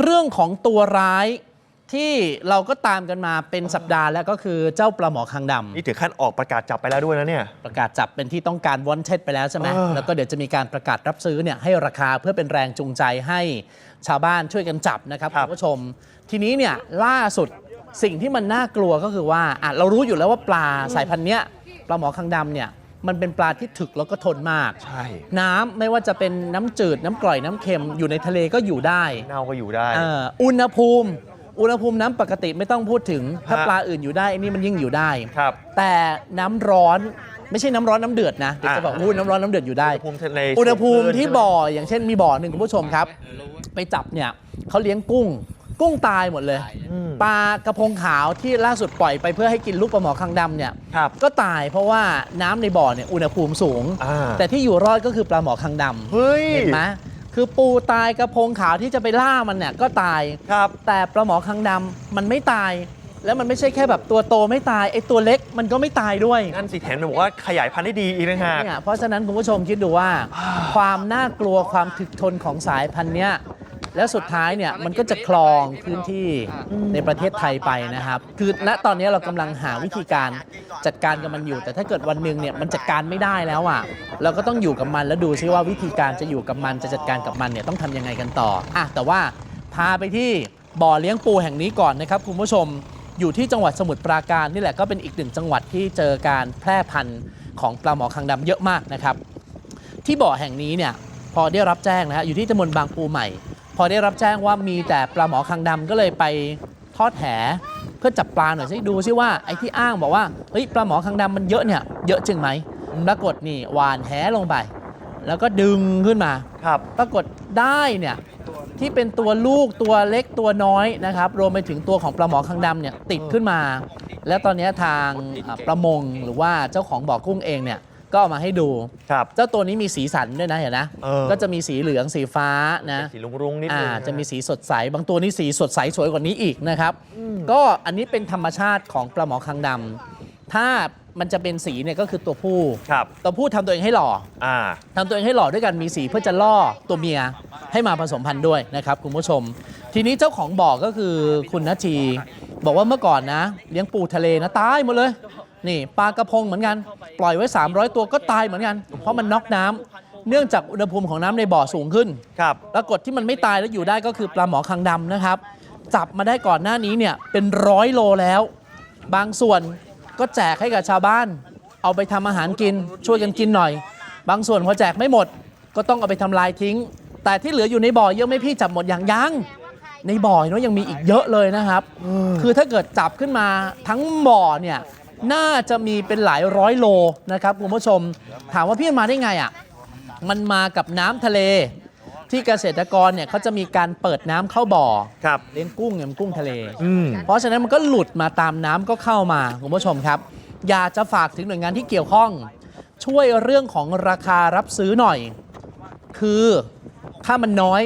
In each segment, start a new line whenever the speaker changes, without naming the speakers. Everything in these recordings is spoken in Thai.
เรื่องของตัวร้ายที่เราก็ตามกันมาเป็นสัปดาห์แล้วก็คือเจ้าปลาหมอคางดำ
นี่ถึงขั้นออกประกาศจับไปแล้วด้วยนะเนี่ย
ประกาศจับเป็นที่ต้องการวอนเท็ดไปแล้วใช่ไหม
เออ
แล้วก็เดี๋ยวจะมีการประกาศรับซื้อเนี่ยให้ราคาเพื่อเป็นแรงจูงใจให้ชาวบ้านช่วยกันจับนะครับคุณผู้ชม ทีนี้เนี่ยล่าสุดสิ่งที่มันน่ากลัวก็คือว่าอะเรารู้อยู่แล้วว่าปลาสายพันธุ์เนี้ยปลาหมอคางดำเนี่ย มันเป็นปลาที่ถึกแล้วก็ทนมาก
ใช่
น้ำไม่ว่าจะเป็นน้ำจืดน้ำกร่อยน้ำเค็มอยู่ในทะเลก็อยู่ได้
เน่าก็อยู่ได้
เอ่ออุณหภูมิ อุณหภูมิน้ำปกติไม่ต้องพูดถึง ถ้า
ฮะ
ปลาอื่นอยู่ได้อันนี้มันยิ่งอยู่ได้
ครับ
แต่น้ำร้อนไม่ใช่น้ำร้อนน้ำเดือดนะเดี๋ยวจะบอก
อ่า
อู้น้ำร้อนน้ำเดือดอยู่ได้
อุณหภูมิทะเล
อุณหภูมิ
สูงขึ้น
ที่บ่ออย่างเช่นมีบ่อหนึ่งคุณผู้ชมครับ ไปจับเนี่ยเขาเลี้ยงกุ้ง กุ้งตายหมดเลย
อืม
ปลากระพงขาวที่ล่าสุดปล่อยไปเพื่อให้กินลูกปลาหมอคางดำเนี่ย
ครับ
ก็ตายเพราะว่าน้ำในบ่อเนี่ยอุณหภูมิสูง
อ่า
แต่ที่อยู่รอดก็คือปลาหมอคางดำ
เฮ้ย
เห็นไหมคือปูตายกระพงขาวที่จะไปล่ามันเนี่ยก็ตาย
ครับ
แต่ปลาหมอคางดำมันไม่ตาย แล้วมันไม่ใช่แค่แบบตัวโตไม่ตายไอ้ตัวเล็กมันก็ไม่ตายด้วย
นั่นสิแถมบอกว่าขยายพันธุ์ได้ดีอีกนะฮะ
เนี่ยเพราะฉะนั้นคุณผู้ชมคิดดูว่า ความน่ากลัวความถึกทนของสายพันธุ์เนี้ย แล้วสุดท้ายเนี่ยมันก็จะคลองพื้นที่ในประเทศไทยไปนะครับ คือณตอนนี้เรากำลังหาวิธีการจัดการกับมันอยู่ แต่ถ้าเกิดวันหนึ่งเนี่ยมันจัดการไม่ได้แล้วอะเราก็ต้องอยู่กับมันแล้วดูซิว่าวิธีการจะอยู่กับมันจะจัดการกับมันเนี่ยต้องทำยังไงกันต่ออะแต่ว่าพาไปที่บ่อเลี้ยงปูแห่งนี้ก่อนนะครับคุณผู้ชมอยู่ที่จังหวัดสมุทรปราการนี่แหละก็เป็นอีกหนึ่งจังหวัดที่เจอการแพร่พันธุ์ของปลาหมอคางดำเยอะมากนะครับ ที่บ่อแห่งนี้เนี่ยพอได้รับแจ้งนะฮะอยู่ที่ตำบลบางปูใหม่ พอได้รับแจ้งว่ามีแต่ปลาหมอคางดำก็เลยไปทอดแหเพื่อจับปลาหน่อยสิดูซิว่าไอ้ที่อ้างบอกว่าเฮ้ยปลาหมอคางดำมันเยอะเนี่ยเยอะจริงไหมปรากฏนี่หวานแหลงไป แล้วก็ดึงขึ้นมา
ครับ
ปรากฏได้เนี่ยที่เป็นตัวลูกตัวเล็กตัวน้อยนะครับ รวมไปถึงตัวของปลาหมอคางดำเนี่ยติดขึ้นมา แล้วตอนนี้ทางอ่าประมงหรือว่าเจ้าของบ่อกุ้งเองเนี่ย ก็เอามาให้ดู
ครับ
เจ้าตัวนี้มีสีสันด้วยนะเห็นนะ
เออ
ก็จะมีสีเหลืองสีฟ้านะ
สีลุงรุ้งนิด
อ่า
นึง
จะมีสีสดใส บางตัวนี่สีสดใสสวยกว่านี้อีกนะครับ ก็อันนี้เป็นธรรมชาติของปลาหมอคางดำถ้ามันจะเป็นสีเนี่ยก็คือตัวผู้
ครับ
ตัวผู้ทำตัวเองให้หล่อ
อ่า
ทำตัวเองให้หล่อด้วยกันมีสีเพื่อจะล่อตัวเมียให้มาผสมพันธุ์ด้วยนะครับคุณผู้ชม ทีนี้เจ้าของบ่อก็คือคุณนาทีบอกว่าเมื่อก่อนนะ เลี้ยงปูทะเลนะตายหมดเลย นี่ปลากระพงเหมือนกัน ปล่อยไว้ 300 ตัวก็ตายเหมือนกัน เพราะมันน็อกน้ำเนื่องจากอุณหภูมิของน้ำในบ่อสูงขึ้น
ครับ
ปรากฏที่มันไม่ตายแล้วอยู่ได้ก็คือปลาหมอคางดำนะครับ จับมาได้ก่อนหน้านี้เนี่ยเป็นร้อยโลแล้ว บางส่วนก็แจกให้กับชาวบ้าน เอาไปทำอาหารกินช่วยกันกินหน่อย บางส่วนพอแจกไม่หมด ก็ต้องเอาไปทำลายทิ้ง แต่ที่เหลืออยู่ในบ่อเยอะไหม่พี่จับหมดอย่างยังในบ่อเนาะยังมีอีกเยอะเลยนะครับ คือถ้าเกิดจับขึ้นมาทั้งบ่อเนี่ย น่าจะมีเป็นหลายร้อยโลนะครับคุณผู้ชม ถามว่าพี่มันมาได้ไงอะมันมากับน้ำทะเล ที่เกษตรกรเนี่ยเขาจะมีการเปิดน้ำเข้าบ่อ
ครับ
เลี้ยงกุ้งเนี่ยมันกุ้งทะเล
อืม
เพราะฉะนั้นมันก็หลุดมาตามน้ำก็เข้ามาคุณผู้ชมครับ อยากจะฝากถึงหน่วยงานที่เกี่ยวข้อง ช่วยเรื่องของราคารับซื้อหน่อย คือถ้ามันน้อย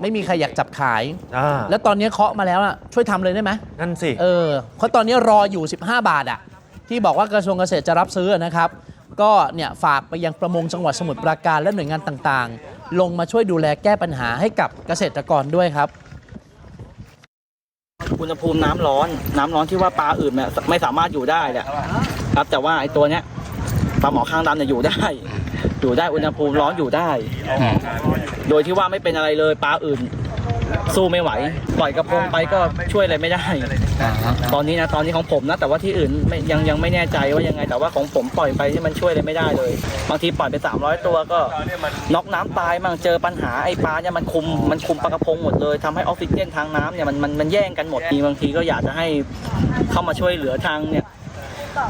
ไม่มีใครอยากจับขาย
อ่า
แล้วตอนนี้เคาะมาแล้วอะช่วยทำเลยได้ไหม
นั่นสิ
เออเพราะตอนนี้รออยู่ 15 บาทอะ ที่บอกว่ากระทรวงเกษตรจะรับซื้อนะครับ ก็เนี่ยฝากไปยังประมงจังหวัดสมุทรปราการและหน่วยงานต่างๆ ลงมาช่วยดูแลแก้ปัญหาให้กับเกษตรกรด้วยครับ
อุณหภูมิน้ำร้อน น้ำร้อนที่ว่าปลาอื่นเนี่ยไม่สามารถอยู่ได้แหละครับ แต่ว่าไอ้ตัวเนี้ยปลาหมอข้างดำเนี่ยอยู่ได้ อยู่ได้อุณหภูมิร้อนอยู่ได้ โดยที่ว่าไม่เป็นอะไรเลยปลาอื่น สู้ไม่ไหว ปล่อยกระพงไปก็ช่วยอะไรไม่ได้ ตอนนี้นะตอนนี้ของผมนะ แต่ว่าที่อื่นไม่ยังยังไม่แน่ใจว่ายังไง แต่ว่าของผมปล่อยไปที่มันช่วยอะไรไม่ได้เลย บางทีปล่อยไป 300 ตัวก็น็อกน้ำตายมั่งเจอปัญหาไอ้ปลาเนี่ยมันคุมมันคุมปลากระพงหมดเลยทำให้ออกซิเจนทางน้ำเนี่ยมันมันมันแย่งกันหมดมีบางทีก็อยากจะให้เข้ามาช่วยเหลือทางเนี่ย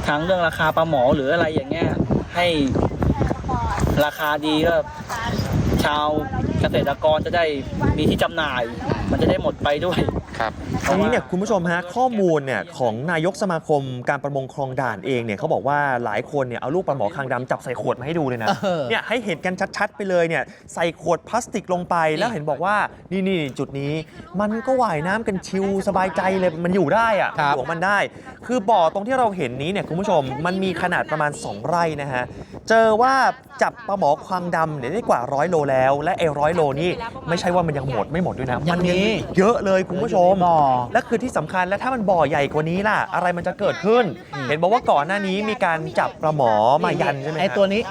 ทางเรื่องราคาปลาหมอหรืออะไรอย่างเงี้ยให้ราคาดีก็ ชาวเกษตรกรจะได้มีที่จำหน่าย มันจะได้หมดไปด้วย ครับ
ทีนี้เนี่ยคุณผู้ชมฮะข้อมูลเนี่ยของนายกสมาคมการประมงคลองด่านเองเนี่ยเขาบอกว่าหลายคนเนี่ยเอาลูกปลาหมอคางดำจับใส่ขวดมาให้ดูเลยนะ
เออ
เนี่ยให้เห็นกันชัด ๆ ไปเลยเนี่ยใส่ขวดพลาสติกลงไปแล้วเห็นบอกว่านี่นี่จุดนี้ มันก็ว่ายน้ำกันชิวสบายใจเลยมันอยู่ได้อะ
ครับ
อยู่ของมันได้ คือบ่อตรงที่เราเห็นนี้เนี่ยคุณผู้ชมมันมีขนาดประมาณ 2 ไร่นะฮะเจอว่าจับปลาหมอคางดำเนี่ยได้กว่าร้อยโลแล้ว และไอ้ร้อย500โลนี่ไม่ใช่ว่ามันยังหมดไม่หมดด้วยนะ
ยั
มั
ง
น
มี
เยอะเลยคุณผู้ชม
เยอะอยู่ในบ่อ
และคือที่สำคัญแล้วถ้ามันบ่อใหญ่กว่านี้ล่ะ อะไรมันจะเกิดขึ้น เห็นบอกว่าก่อนหน้านี้มีการจับปลาหมอมายันใช่ไหม
ไอ
ฮะ
ตัวนี้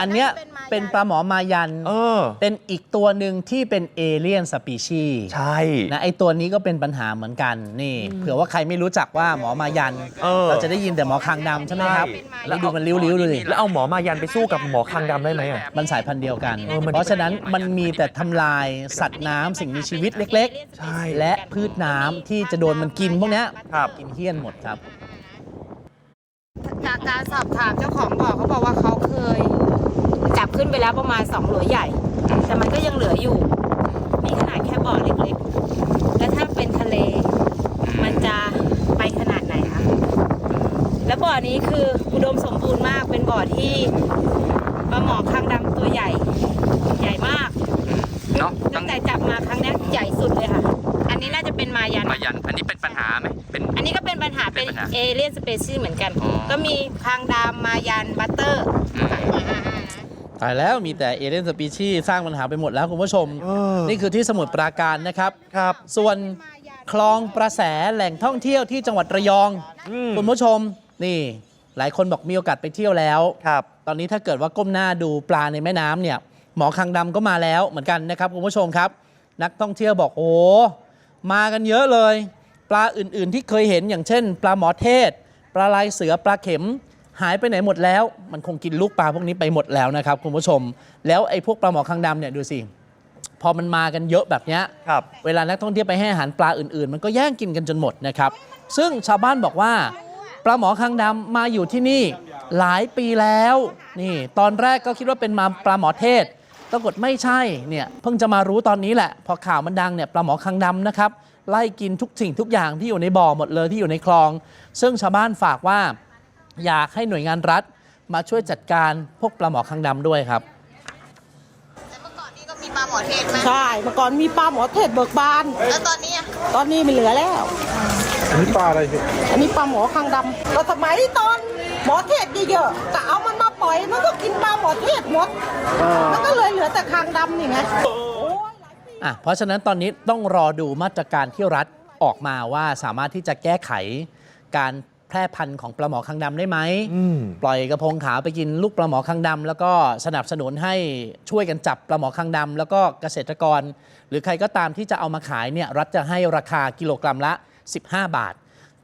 อันเนี้ย เป็นปลาหมอมายัน
เออ
เป็นอีกตัวหนึ่งที่เป็นเอเลียนสปีชี
ใช่
นะไอตัวนี้ก็เป็นปัญหาเหมือนกันนี่ เผื่อว่าใครไม่รู้จักว่าหมอมายัน
เออ
เราจะได้ยินแต่หมอคางดำใช่ไหมครับ
ใช่
แล้วดูมันริ้วๆดูสิ
แล้วเอาหมอมายันไปสู้กับหมอคางดำได้ไหมอะ
มันสายพันธุ์เดียวกัน
เออมัน
เพราะฉะนั้นมันมีแต่ทำลายสัตว์น้ำสิ่งมีชีวิตเล็ก
ใช่
ๆ และพืชน้ำที่จะโดนมันกินพวกเนี้ย
ครับ
กินเฮี้ยนหมดครับ
จากการสอบถามเจ้าของบ่อเขาบอกว่าเขาเคยจับ ขึ้นไปแล้วประมาณสองหลัวใหญ่ แต่มันก็ยังเหลืออยู่มีขนาดแค่บ่อเล็กๆ แล้วถ้าเป็นทะเล มันจะไปขนาดไหนคะ แล้วบ่อนี้คืออุดมสมบูรณ์มาก เป็นบ่อที่ปลาหมอคางดำตัวใหญ่ ใหญ่มาก
เนาะตั้
ตั้
ง
งแต่จับมาครั้งเนี้ยใหญ่สุดเลยค่ะ อันนี้น่าจะเป็นมายัน
มายัน อันนี้เป็นปัญหาไหมเป็น
อันนี้ก็เป็นปัญหา เป็น
เป็นปัญหา
เอเลียนสเปซีเหมือนกัน
อ๋อ
ก็มีคางดำมายัน บัตเตอร์
อืม
ตายแล้วมีแต่เอเลียนสปีชีสร้างปัญหาไปหมดแล้วคุณผู้ชม
เออ
นี่คือที่สมุทรปราการนะครับ
ครับ
ส่วนคลองประแสแหล่งท่องเที่ยวที่จังหวัดระยอง
อืม
คุณผู้ชมนี่ หลายคนบอกมีโอกาสไปเที่ยวแล้ว
ครับ
ตอนนี้ถ้าเกิดว่าก้มหน้าดูปลาในแม่น้ำเนี่ยหมอคังดำก็มาแล้วเหมือนกันนะครับคุณผู้ชมครับ นักท่องเที่ยวบอกโอ้มากันเยอะเลย ปลาอื่นๆที่เคยเห็นอย่างเช่น ปลาหมอเทศ ปลาลายเสือปลาเข็ม หายไปไหนหมดแล้ว มันคงกินลูกปลาพวกนี้ไปหมดแล้วนะครับคุณผู้ชม แล้วไอ้พวกปลาหมอคังดำเนี่ยดูสิ พอมันมากันเยอะแบบเนี้ย
ครับ
เวลานักท่องเที่ยวไปให้อาหารปลาอื่นๆ มันก็แย่งกินกันจนหมดนะครับ ซึ่งชาวบ้านบอกว่าปลาหมอคางดำมาอยู่ที่นี่หลายปีแล้ว นี่ ตอนแรกก็คิดว่าเป็นมาปลาหมอเทศปรากฏไม่ใช่เนี่ยเพิ่งจะมารู้ตอนนี้แหละ พอข่าวมันดังเนี่ยปลาหมอคางดำนะครับไล่กินทุกสิ่งทุกอย่างที่อยู่ในบ่อหมดเลยที่อยู่ในคลอง ซึ่งชาวบ้านฝากว่า อยากให้หน่วยงานรัฐมาช่วยจัดการพวกปลาหมอคางดำด้วยครับ
แต่เมื่อก่อนนี่ก็มีปลาหมอเทศไหม
ใช่ เมื่อก่อนมีปลาหมอเทศเบิกบาน
แล้วตอนนี้อะ
ตอนนี้ไม่เหลือแล้ว อันนี้ปลาอะไรอันนี้ปลาหมอคางดำแล้วสมัยตอนหมอเทศเยอะๆก็เอามันมาปล่อย มันก็กินปลาหมอเทศหมด มันก็เลยเหลือแต่คางดำนี่ไง
อะเพราะฉะนั้นตอนนี้ต้องรอดูมาตรการที่รัฐออกมาว่าสามารถที่จะแก้ไขการ แพร่พันธุ์ของปลาหมอคางดำได้ไหม
อืม
ปล่อยกระพงขาวไปกินลูกปลาหมอคางดำแล้วก็สนับสนุนให้ช่วยกันจับปลาหมอคางดำแล้วก็เกษตรกร หรือใครก็ตามที่จะเอามาขายเนี่ยรัฐจะให้ราคากิโลกรัมละ 15 บาท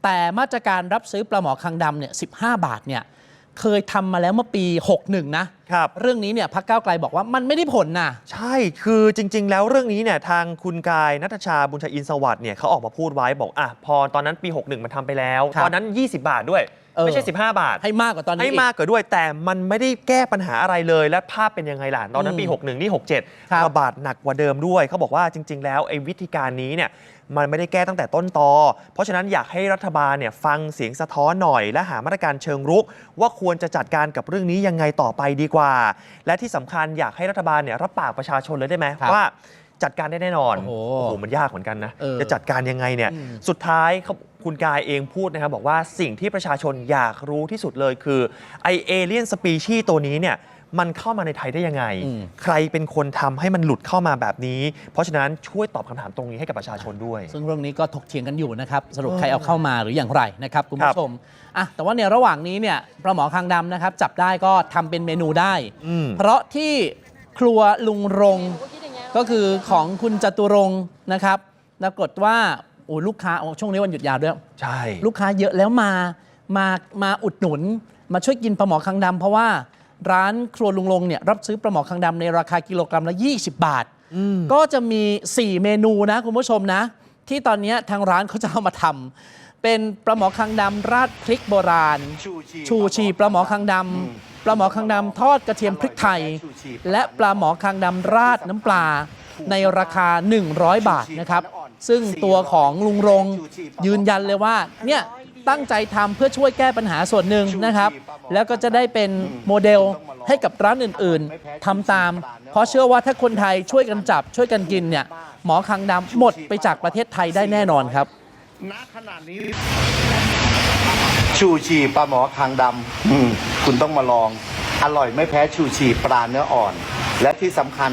แต่มาตรการรับซื้อปลาหมอคางดำเนี่ย15 บาทเนี่ย เคยทำมาแล้วเมื่อปี 61 นะ
ครับ
เรื่องนี้เนี่ยพักเก้าวไกลบอกว่ามันไม่ได้ผลนะ
ใช่ คือจริง ๆ แล้วเรื่องนี้เนี่ยทางคุณกายนัทชาบุญชัยอินทร์สวัสดิ์เนี่ยเขาออกมาพูดไว้บอกอะพอตอนนั้นปี 61 มันทำไปแล้ว
ครับ
ตอนนั้น 20 บาทด้วย
เออ
ไม่ใช่ 15 บาท
ให้มากกว่าตอนนี้
ให้
อีก
มากกว่าด้วยแต่มันไม่ได้แก้ปัญหาอะไรเลย และภาพเป็นยังไงล่ะตอนนั้นปี
อืม
61 นี่
ครับ
67 ระบาดหนักกว่าเดิมด้วย เขาบอกว่าจริง ๆ แล้วไอ้วิธีการนี้เนี่ยมันไม่ได้แก้ตั้งแต่ต้นตอ เพราะฉะนั้นอยากให้รัฐบาลเนี่ยฟังเสียงสะท้อนหน่อย และหามาตรการเชิงรุก ว่าควรจะจัดการกับเรื่องนี้ยังไงต่อไปดีกว่า และที่สำคัญอยากให้รัฐบาลเนี่ยรับปากประชาชนเลยได้ไหม
ครับ
ว่าจัดการได้แน่นอน
โอ้โห
โอ้โหมันยากเหมือนกันนะ
เออ
จะจัดการยังไงเนี่ย
อืม
สุดท้ายเขา คุณกายเองพูดนะครับบอกว่าสิ่งที่ประชาชนอยากรู้ที่สุดเลยคือไอเอเลียนสปีชีตัวนี้เนี่ยมันเข้ามาในไทยได้ยังไง
อืม
ใครเป็นคนทำให้มันหลุดเข้ามาแบบนี้ เพราะฉะนั้นช่วยตอบคำถามตรงนี้ให้กับประชาชนด้วย
ซึ่งเรื่องนี้ก็ถกเถียงกันอยู่นะครับสรุป
เออ
ใครเอาเข้ามาหรืออย่างไรนะครับคุณ
ครั
ผู้
บ
ชมอะแต่ว่าในระหว่างนี้เนี่ยปลาหมอคางดำนะครับจับได้ก็ทำเป็นเมนูได้
อืม
เพราะที่ครัวลุงรงก็คือของคุณจตุรงค์นะครับปรากฏว่าโอ้ลูกค้าโอ้ช่วงนี้วันหยุดยาวด้วย
ใช่
ลูกค้าเยอะแล้วมามามาอุดหนุน มาช่วยกินปลาหมอคางดำเพราะว่าร้านครัวลุงลงเนี่ยรับซื้อปลาหมอคางดำในราคากิโลกรัมละ 20 บาท ก็จะมี 4 เมนูนะคุณผู้ชมนะ ที่ตอนนี้ทางร้านเขาจะเอามาทำเป็นปลาหมอคางดำราดพริกโบราณ ชูชีปลาหมอคางดำปลาหมอคางดำทอดกระเทียมพริกไทย และปลาหมอคางดำราดน้ำปลาในราคา 100 บาทนะครับ ซึ่งตัวของลุงรงยืนยันเลยว่าเนี่ยตั้งใจทำเพื่อช่วยแก้ปัญหาส่วนหนึ่งนะครับ แล้วก็จะได้เป็นโมเดลให้กับร้านอื่นๆทำตาม เพราะเชื่อว่าถ้าคนไทยช่วยกันจับ ช่วยกันกินเนี่ยหมอคางดำหมดไปจากประเทศไทยได้แน่นอนครับ
ณขณะนี้ชูชีปลาหมอคางดำอืมคุณต้องมาลอง อร่อยไม่แพ้ชูชีปลาเนื้ออ่อน และที่สำคัญ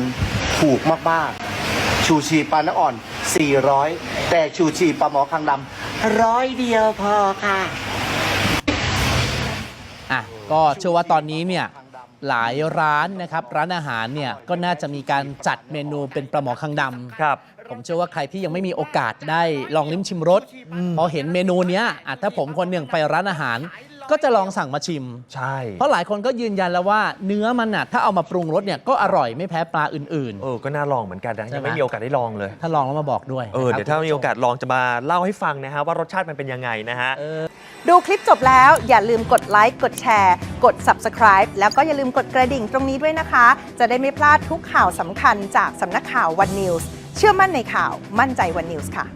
ถูกมากๆ ชูชีปลาน้ำอ่อน 400 แต่ชูชีปลาหมอคางดำร้อยเดียวพอค่ะ
อะก็เชื่อว่าตอนนี้เนี่ยหลายร้านนะครับร้านอาหารเนี่ยก็น่าจะมีการจัดเมนูเป็นปลาหมอคังดำ
ครับ
ผมเชื่อว่าใครที่ยังไม่มีโอกาสได้ลองลิ้มชิมรสพอเห็นเมนูเนี้ยอะถ้าผมคนหนึ่งไปร้านอาหาร ก็จะลองสั่งมาชิม
ใช่
เพราะหลายคนก็ยืนยันแล้วว่าเนื้อมันน่ะถ้าเอามาปรุงรสเนี่ยก็อร่อยไม่แพ้ปลาอื่น
เออ ก็น่าลองเหมือนกันนะ
ใช่
ยัง
ไหม
ไม่มีโอกาสได้ลองเลย
ๆ ถ้าลองแล้วมาบอกด้วย
เออ
นะครับ
เดี๋ยวถ้ามีโอกาสลองจะมาเล่าให้ฟังนะฮะว่ารสชาติมันเป็นยังไงนะฮะ
ดูคลิปจบแล้วอย่าลืมกดไลค์กดแชร์ กด Subscribe แล้วก็อย่าลืมกดกระดิ่งตรงนี้ด้วยนะคะ จะได้ไม่พลาดทุกข่าวสำคัญจากสำนักข่าว One News เชื่อมั่นในข่าวมั่นใจ One News ค่ะ